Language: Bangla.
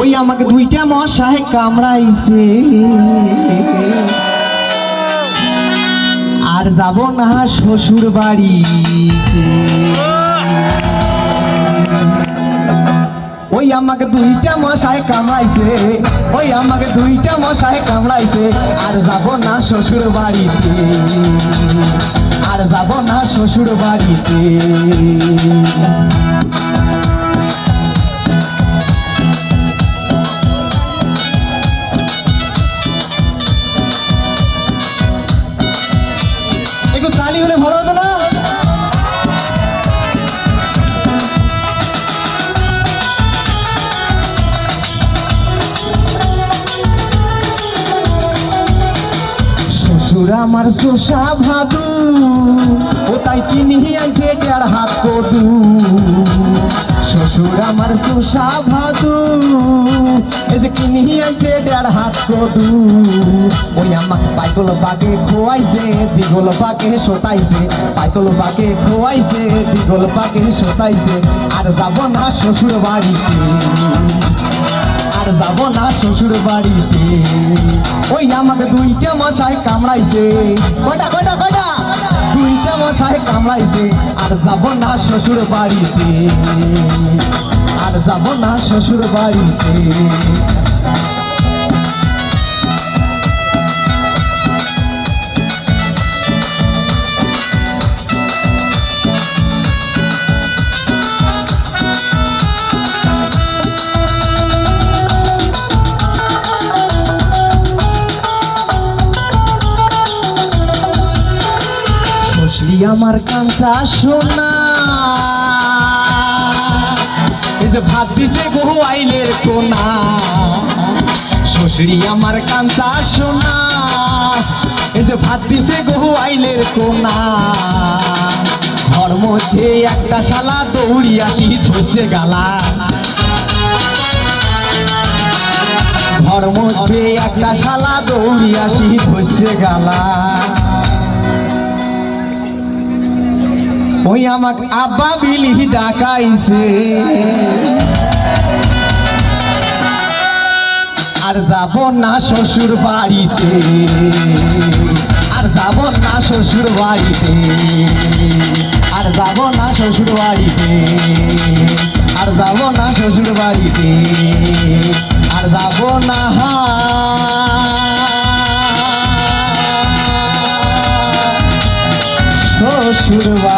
ওই আমাকে দুইটা মশায় কামড়াইছে। আর যাব না শ্বশুর বাড়ি ওই আমাকে দুইটা মশায় কামড়াইছে, ওই আমাকে দুইটা মশায় কামড়াইছে, আর যাব না শ্বশুর বাড়িতে। আর যাব না শ্বশুর বাড়িতে। তালি হলে ভালো হতো না? শ্বশুর আমার শোষা ভাদু, ও তাই কিনি আইছে ডেড় হাত কদু। শ্বশুর আমার শোষা ভাদু এই কিনি আইছে দেড় হাত কদু। ওই আমাক পাইতল বাগে খোয়াইছে, দিগল বাগে শোতাইছে। পাইতল বাগে খোয়াইছে, দিগল বাগে শোতাইছে। আর যাব না শ্বশুর বাড়িতে। আর যাব না শ্বশুর বাড়িতে। ওই আমাকে দুইটা মশাই কামড়াইছে। কয়টা কয়টা কয়টা? দুইটা মশায় কামড়াইছে আর যাব না শ্বশুর বাড়িতে। আর যাব না শ্বশুর বাড়িতে। শ্বশুরি আমার কাঁচা সোনা, এই যে ভাত দিছে গো আইলের কোনা শ্বশুরি আমার কাঁচা সোনা, এই যে ভাত দিছে গো আইলের কোনা ঘর মধ্যে একটা শালা দৌড়ি আসি, ধরছে গালা। ঘর মধ্যে একটা শালা দৌড়ি আসি, ধরছে গালা। ওই আমাক আব্বা বিলিহি ডাকাইছে। আর যাব না শ্বশুর বাড়িতে। আর যাব না শ্বশুর বাড়িতে। আর যাব না শ্বশুর বাড়িতে। আর যাব না শ্বশুর বাড়িতে। আর যাব না শ্বশুর বাড়ি